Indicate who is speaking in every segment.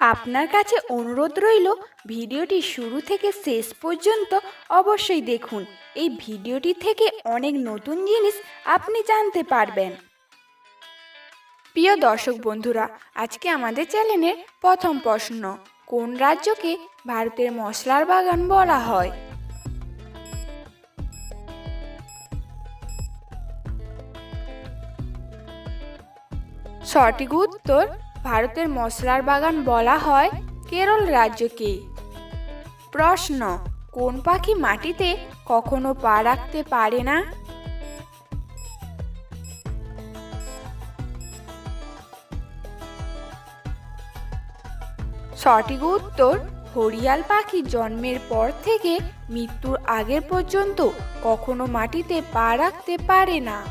Speaker 1: আপনার কাছে অনুরোধ রইল, ভিডিওটি শুরু থেকে শেষ পর্যন্ত অবশ্যই দেখুন। এই ভিডিওটি থেকে অনেক নতুন জিনিস আপনি জানতে পারবেন। প্রিয় দর্শক বন্ধুরা, আজকে আমাদের চ্যানেলের প্রথম প্রশ্ন, কোন রাজ্যকে ভারতের মশলার বাগান বলা হয়? সঠিক উত্তর ভারতের মশলার বাগান বলা হয় কেরল রাজ্যকে। প্রশ্ন, কোন পাখি মাটিতে কখনো পা রাখতে পারে না? সঠিক উত্তর, হরিয়াল পাখি জন্মের পর থেকে মৃত্যুর আগের পর্যন্ত কখনো মাটিতে পা রাখতে পারে না।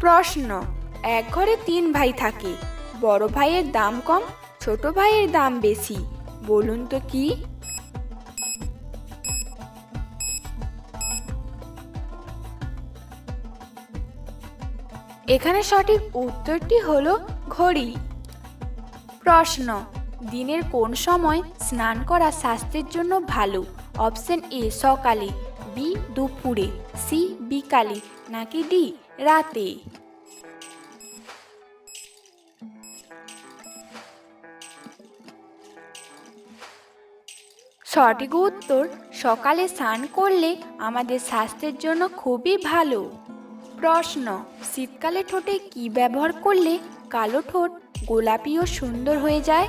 Speaker 1: প্রশ্ন, এক ঘরে তিন ভাই থাকে। বড় ভাইয়ের দাম কম, ছোট ভাইয়ের দাম বেশি, বলুন তো কি? এখানে সঠিক উত্তরটি হলো ঘড়ি। প্রশ্ন, দিনের কোন সময় স্নান করা স্বাস্থ্যের জন্য ভালো? অপশন এ, সকালে, বি, দুপুরে, সি, বিকালে, নাকি ডি, রাতে? সঠিক উত্তর সকালে স্নান করলে আমাদের স্বাস্থ্যের জন্য খুবই ভালো। প্রশ্ন, শীতকালে ঠোঁটে কি ব্যবহার করলে কালো ঠোঁট গোলাপি ও সুন্দর হয়ে যায়?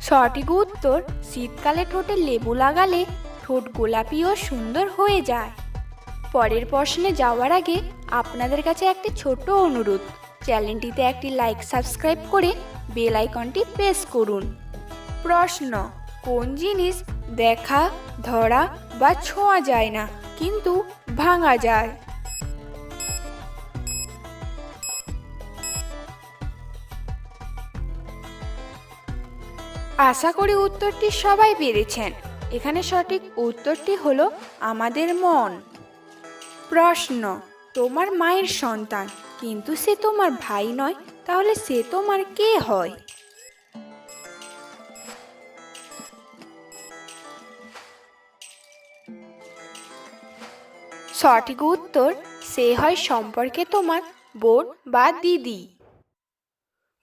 Speaker 1: সঠিক উত্তর, শীতকালে ঠোঁটে লেবু লাগালে ঠোঁট গোলাপি ও সুন্দর হয়ে যায়। পরের প্রশ্নে যাওয়ার আগে আপনাদের কাছে একটি ছোট্ট অনুরোধ। চ্যানেলটিতে একটি লাইক, সাবস্ক্রাইব করে বেল আইকনটি প্রেস করুন। প্রশ্ন, কোন জিনিস দেখা, ধরা বা ছোঁয়া যায় না, কিন্তু ভাঙা যায়? আশা করি উত্তরটি সবাই পেরেছেন। এখানে সঠিক উত্তরটি হলো আমাদের মন। প্রশ্ন তোমার মায়ের সন্তান, কিন্তু সে তোমার ভাই নয়, তাহলে সে তোমার কে হয়? সঠিক উত্তর, সে হয় সম্পর্কে তোমার বোন বা দিদি।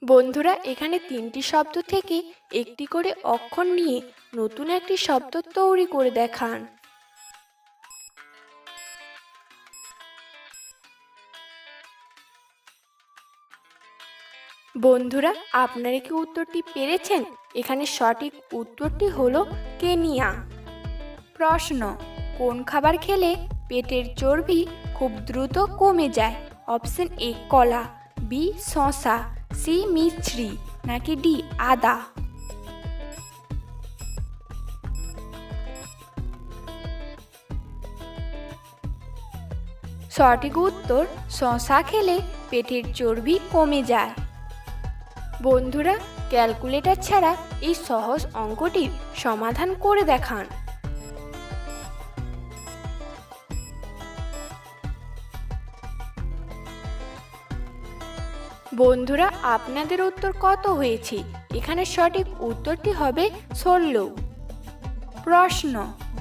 Speaker 1: বন্ধুরা, এখানে তিনটি শব্দ থেকে একটি করে অক্ষর নিয়ে নতুন একটি শব্দ তৈরি করে দেখান। বন্ধুরা, আপনারা কি উত্তরটি পেরেছেন? এখানে সঠিক উত্তরটি হলো কেনিয়া। প্রশ্ন, কোন খাবার খেলে পেটের চর্বি খুব দ্রুত কমে যায়? অপশন এ, কলা, বি শশা সি, মিছরি, নাকি ডি, আদা? সঠিক উত্তর শশা খেলে পেটের চর্বি কমে যায়। বন্ধুরা, ক্যালকুলেটর ছাড়া এই সহজ অঙ্কটির সমাধান করে দেখান। বন্ধুরা, আপনাদের উত্তর কত হয়েছে? এখানে সঠিক উত্তরটি হবে ষোলো। প্রশ্ন,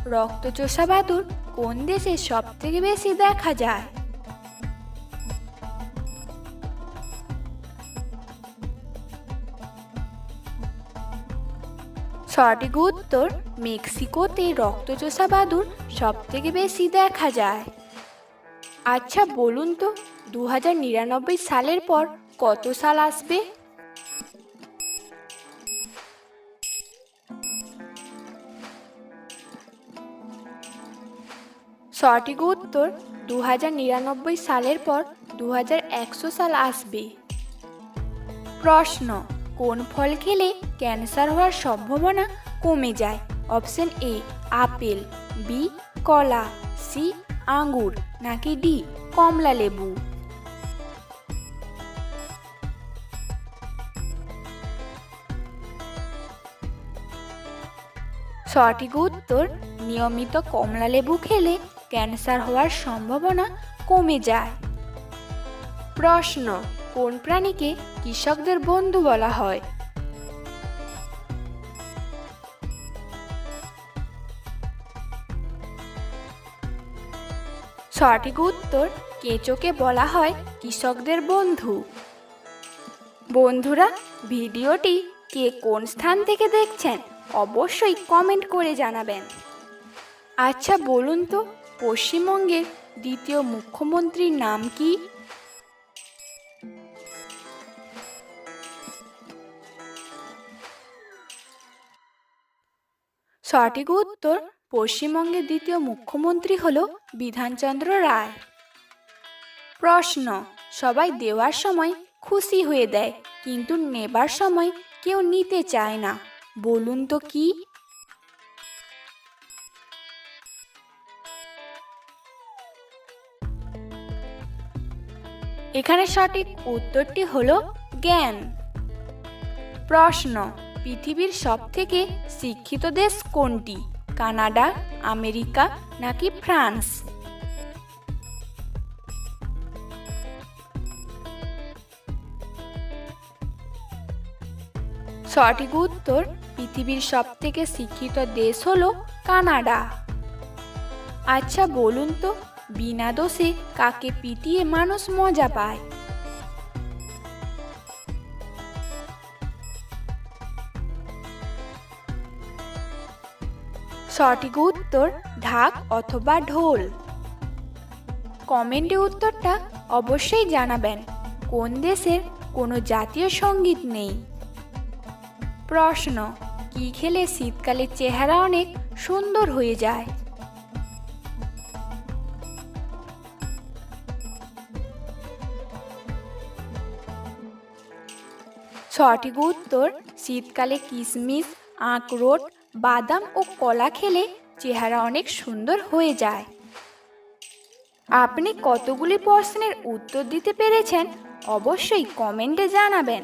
Speaker 1: রক্তচোষা বাদুর কোন দেশে সব থেকে বেশি দেখা যায়? সঠিক উত্তর মেক্সিকোতে রক্তচোষা বাদুর সব থেকে বেশি দেখা যায়। আচ্ছা বলুন তো দু সালের পর কত সাল আসবে? সঠিক উত্তর দু সালের পর দু হাজার একশো সাল আসবে। প্রশ্ন কোন ফল খেলে ক্যান্সার হওয়ার সম্ভাবনা কমে যায়? অপশন এ, আপেল, বি, কলা, সি, আঙ্গুর, নাকি ডি, কমলা লেবু? সঠিক উত্তর, নিয়মিত কমলা লেবু খেলে ক্যান্সার হওয়ার সম্ভাবনা কমে যায়। প্রশ্ন কোন প্রাণীকে কৃষকদের বন্ধু বলা হয়? সঠিক উত্তর, কেঁচোকে বলা হয় কৃষকদের বন্ধু। বন্ধুরা, ভিডিওটি কে কোন স্থান থেকে দেখছেন, অবশ্যই কমেন্ট করে জানাবেন। আচ্ছা বলুন তো, পশ্চিমবঙ্গের দ্বিতীয় মুখ্যমন্ত্রীর নাম কি? সঠিক উত্তর পশ্চিমবঙ্গের দ্বিতীয় মুখ্যমন্ত্রী হল বিধানচন্দ্র রায়। প্রশ্ন, সবাই দেওয়ার সময় খুশি হয়ে দেয়, কিন্তু নেবার সময় কেউ নিতে চায় না, বলুন তো কি? এখানে সঠিক উত্তরটি হলো জ্ঞান। প্রশ্ন পৃথিবীর সবথেকে শিক্ষিত দেশ কোনটি? কানাডা, আমেরিকা নাকি ফ্রান্স? সঠিক উত্তর, পৃথিবীর সবথেকে শিক্ষিত দেশ হলো কানাডা। আচ্ছা বলুন তো, বিনা দোষে কাকে পিটিয়ে মানুষ মজা পায়? সঠিক উত্তর ঢাক অথবা ঢোল। কমেন্টে উত্তরটা অবশ্যই জানাবেন, কোন দেশের কোনো জাতীয় সংগীত নেই? প্রশ্ন, কি খেলে শীতকালে চেহারা অনেক সুন্দর হয়ে যায়? সঠিক উত্তর, শীতকালে কিশমিশ আখরোট বাদাম ও কলা খেলে চেহারা অনেক সুন্দর হয়ে যায়। আপনি কতগুলি প্রশ্নের উত্তর দিতে পেরেছেন অবশ্যই কমেন্টে জানাবেন।